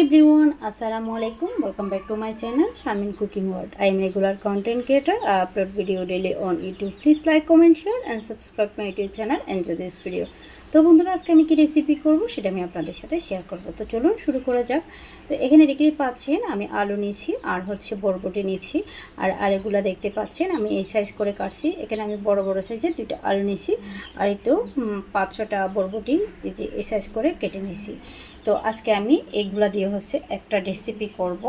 everyone, Assalamu alaikum. Welcome back to my channel, Sharmin Cooking World. I am a regular content creator. I upload video daily on YouTube. Please like, comment, share and subscribe my YouTube channel. Enjoy this video. তো বন্ধুরা, আজকে আমি কি recipe করব সেটা আমি আপনাদের সাথে শেয়ার করব। তো চলুন শুরু করা যাক। তো এখানে দেখতেই পাচ্ছেন, আমি আলু নিয়েছি আর হচ্ছে বরবটি নিয়েছি। আর আলুগুলো দেখতে পাচ্ছেন, আমি এই সাইজ করে কাটছি। এখানে আমি বড় বড় সাইজের দুইটা আলু নিয়েছি। আর এই তো পাঁচ ছটা বরবটি এই যে এই সাইজ করে কেটে নিয়েছি। তো আজকে আমি এগুলা দিয়ে হচ্ছে একটা রেসিপি করব।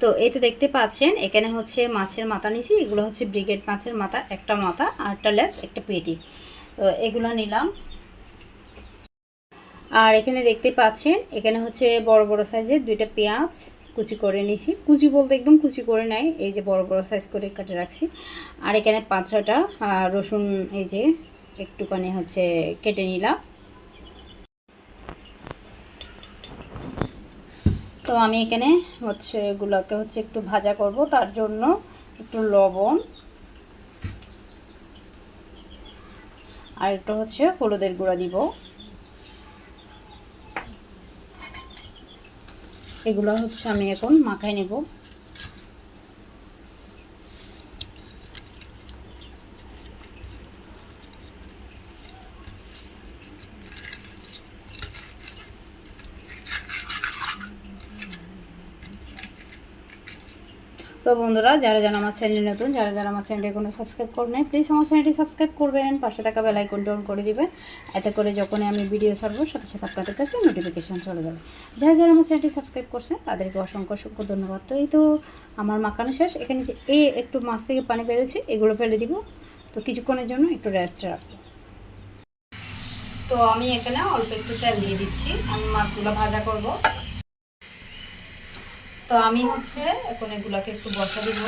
তো এই তো দেখতে পাচ্ছেন, এখানে হচ্ছে মাছের মাথা নিয়েছি। এগুলো হচ্ছে ব্রিগেড মাছের মাথা, একটা মাথা একটা লেস একটা পেটি। তো এগুলো নিলাম। আর এখানে দেখতে পাচ্ছেন, এখানে হচ্ছে বড় বড় সাইজের দুইটা পেঁয়াজ কুচি করে নিয়েছি। কুচি বলতে একদম কুচি করে নাই, এই যে বড় বড় সাইজ করে কেটে রাখছি। আর এখানে পাঁচ ছটা রসুন এই যে একটুখানি হচ্ছে কেটে নিলাম। তো আমি এখানে হচ্ছে এগুলোকে হচ্ছে একটু ভাজা করব, তার জন্য একটু লবণ আর একটু হচ্ছে হলুদের গুঁড়া দিব। এগুলো হচ্ছে আমি এখন মাখাই নেব। তো বন্ধুরা, যারা যারা আমার চ্যানেল নতুন, যারা যারা আমার চ্যানেলে কোনো সাবস্ক্রাইব করবেন প্লিজ আমার চ্যানেলটি সাবস্ক্রাইব করবেন। পাশে থাকা বেল আইকনটি অন করে দিবেন। এতে করে যখনই আমি ভিডিও ছাড়বো, সাথে সাথে আপনাদের কাছে নোটিফিকেশান চলে যাবে। যারা যারা আমার চ্যানেলটি সাবস্ক্রাইব করছেন, তাদেরকে অসংখ্য অসংখ্য ধন্যবাদ। তো এই তো আমার মাখানো শেষ। এখানে যে এ একটু মাছ থেকে পানি বেরোচ্ছে এগুলো ফেলে দিব। তো কিছুক্ষণের জন্য একটু রেস্ট রাখব। তো আমি এখানে অল্প একটু তেল দিয়ে দিচ্ছি। আমি মাছগুলো ভাজা করব। তো আমি হচ্ছে এখন এগুলাকে একটু বসা দিব।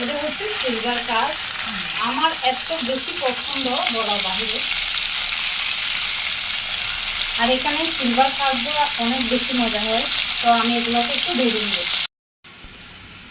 এটা হচ্ছে সিলভার কাজ আমার এত বেশি পছন্দ বলার বাহিরে আর এখানে সিলভার কাজগুলো অনেক বেশি মজা হয়। তো আমি এগুলোকে একটু ভেজে নেব।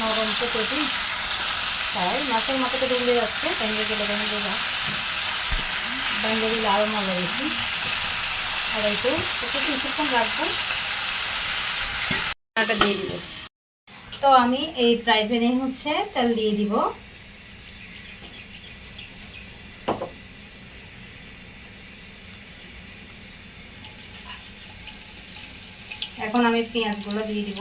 নরম তো পেটি তাই মাছের মাথাটা ডুবলে যাচ্ছে ভেঙে গেলে ভেঙে যা ভেঙে গেলে আরও মজা বেশি আর এই একটু কিছুক্ষণ রাখব। দিয়ে দিব। তো আমি এই ফ্রাই হচ্ছে তেল দিয়ে দিব। এখন আমি পেঁয়াজগুলো দিয়ে দিব।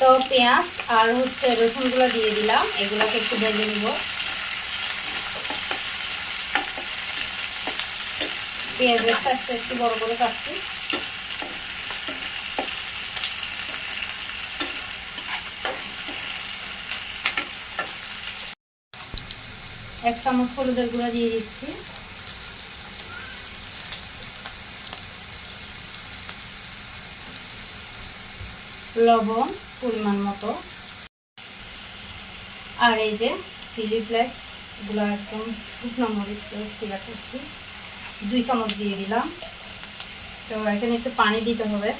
তো পেঁয়াজ আর হচ্ছে রসুনগুলো দিয়ে দিলাম। এগুলোকে একটু ভেজে নিব। পেঁয়াজের সাইজটা একটু বড় করে কাটছি। এক চামচ হলুদের গুঁড়া দিয়ে দিচ্ছি। লবণ। পরিমাণ মতো। আর এই যে চিলি ফ্লেক্স, এগুলো একদম শুকনো মরিচ চিলা করছি। দুই চামচ দিয়ে দিলাম। তো এখানে একটু পানি দিতে হবে।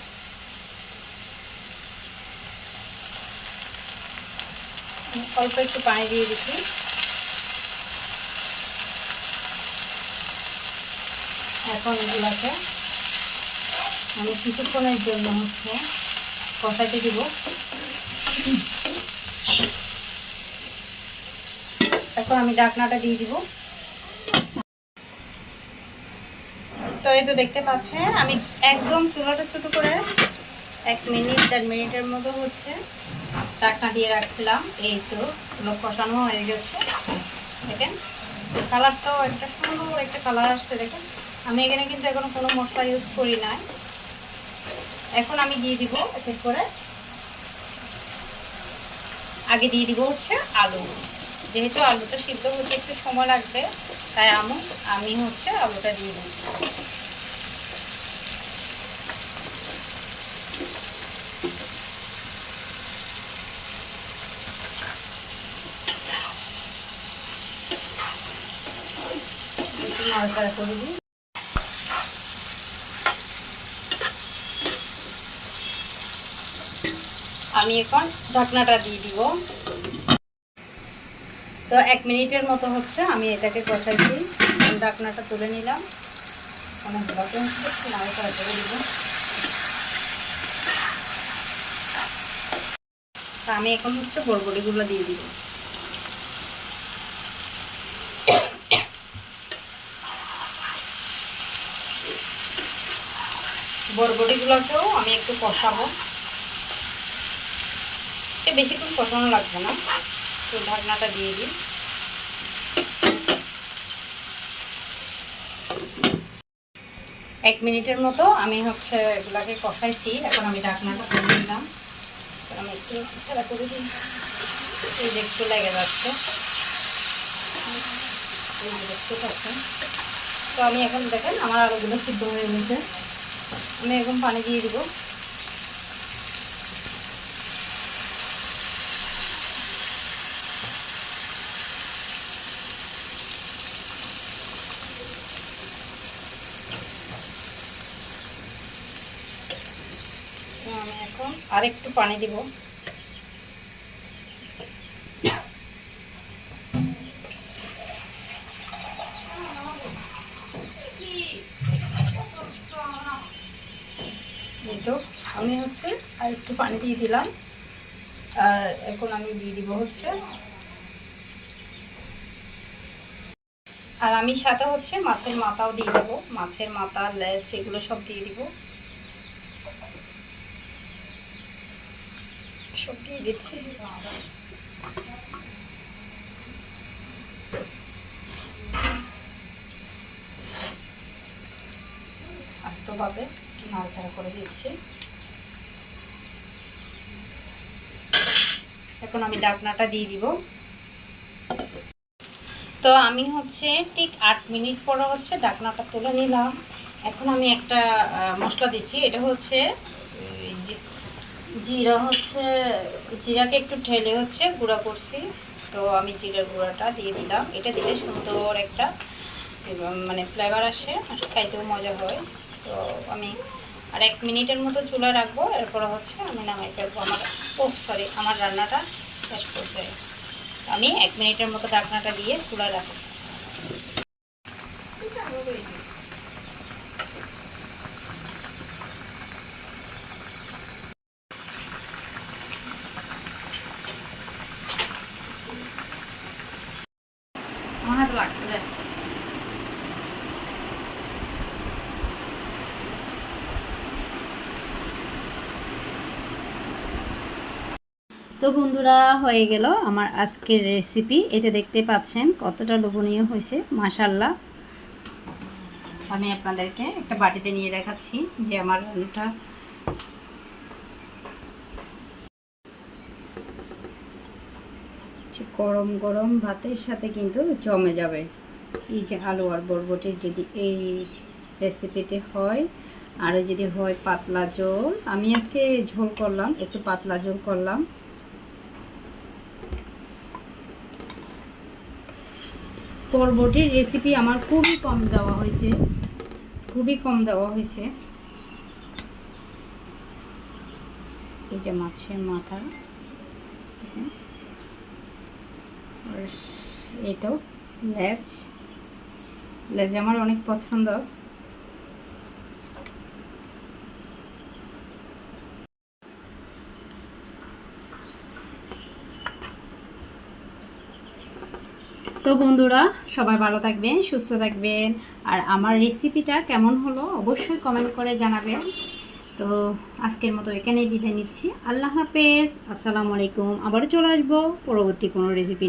অল্প একটু পানি দিয়ে দিচ্ছি। এখন এগুলাকে আমি কিছুক্ষণের জন্য হচ্ছে কষাইতে দিব। এখন আমি ডাকনাটা দিয়ে দিব। তো এই তো দেখতে পাচ্ছেন, আমি একদম চুলাটা ছোটো করে এক মিনিট, দেড় মিনিটের মতো হচ্ছে ডাকনা দিয়ে রাখছিলাম। এই তো চুলো কষানো হয়ে গেছে। দেখেন, কালারটাও একটা সুন্দর একটা কালার আসছে, দেখেন। আমি এখানে কিন্তু এখনও কোনো মশলা ইউজ করি নাই। এখন আমি দিয়ে দিব এক করে। আগে দিয়ে দিব হচ্ছে আলু। যেহেতু আলুটা সিদ্ধ হতে একটু সময় লাগবে, তাই আমি আমি হচ্ছে আলুটা দিয়ে একটু নাড়াচাড়া করে দিই। আমি এখন ঢাকনাটা দিয়ে দিব। তো এক মিনিটের মতো হচ্ছে, আমি এটাকে কষাইছি ঢাকনাটা তুলে নিলাম। অনেক ভালো হচ্ছে নাড়াচাড়া করে দিব। আমি এখন হচ্ছে বরবটিগুলো দিয়ে দিব। বরবটিগুলোকেও আমি একটু কষাবো। বেশিক্ষণ কষানো লাগবে না। তো ঢাকনাটা দিয়ে দিই। এক মিনিটের মতো আমি হচ্ছে এগুলাকে কষাইছি। এখন আমি ঢাকনাটা তুলে নিলাম। আমি একটু ছাড়া করে দিই। এই যে একটু লেগে যাচ্ছে। দেখতে পাচ্ছেন। তো আমি এখন দেখেন আমার আলুগুলো সিদ্ধ হয়ে গেছে। আমি এখন পানি দিয়ে দিব। আমি এখন আর একটু পানি দিব। তো, আমি হচ্ছে আর একটু পানি দিয়ে দিলাম। আর এখন আমি দিয়ে দিব হচ্ছে আর আমি সাথে হচ্ছে মাছের মাথাও দিয়ে দেবো। মাছের মাথা, লেজ, এগুলো সব দিয়ে দিব। সব দিয়ে দিচ্ছি। আত্মভাবে একটু নাড়াচাড়া করে দিচ্ছি। এখন আমি ডাকনাটা দিয়ে দিব। তো আমি হচ্ছে ঠিক আট মিনিট পরে হচ্ছে ডাকনাটা তুলে নিলাম। এখন আমি একটা মশলা দিচ্ছি। এটা হচ্ছে জিরা হচ্ছে, জিরাকে একটু ঠেলে হচ্ছে গুঁড়া করছি। তো আমি জিরার গুঁড়াটা দিয়ে দিলাম। এটা দিলে সুন্দর একটা মানে ফ্লেভার আসে আর খাইতেও মজা হয়। তো আমি আর এক মিনিটের মতো চুলা রাখব। এরপর হচ্ছে আমি নামাই ফেলব আমার, ও সরি আমার রান্নাটা শেষ পর্যায়ে। আমি এক মিনিটের মতো ডাকনাটা দিয়ে চুলা রাখব। লাগছে দেখ তো বন্ধুরা, হয়ে গেল আমার আজকের রেসিপি এটা দেখতে পাচ্ছেন কতটা লোভনীয় হয়েছে মাশাল্লাহ আমি আপনাদেরকে একটা বাটিতে নিয়ে দেখাচ্ছি যে আমার রান্নাটা গরম গরম ভাতের সাথে কিন্তু জমে যাবে। এই যে আলু আর বরবটির যদি এই রেসিপিটি হয়, আরও যদি হয় পাতলা ঝোল, আমি আজকে ঝোল করলাম, একটু পাতলা ঝোল করলাম। বরবটির রেসিপি আমার খুবই কম দেওয়া হয়েছে, খুবই কম দেওয়া হয়েছে। এই যে মাছের মাথা এই তো, লেজ। লেজ আমার অনেক পছন্দ। তো বন্ধুরা, সবাই ভালো থাকবেন, সুস্থ থাকবেন। আর আমার রেসিপিটা কেমন হলো অবশ্যই কমেন্ট করে জানাবেন। তো আজকের মতো এখানেই বিদায় নিচ্ছি। আল্লাহ হাফেজ। আসসালামু আলাইকুম। আবারও চলে আসব পরবর্তী কোনো রেসিপি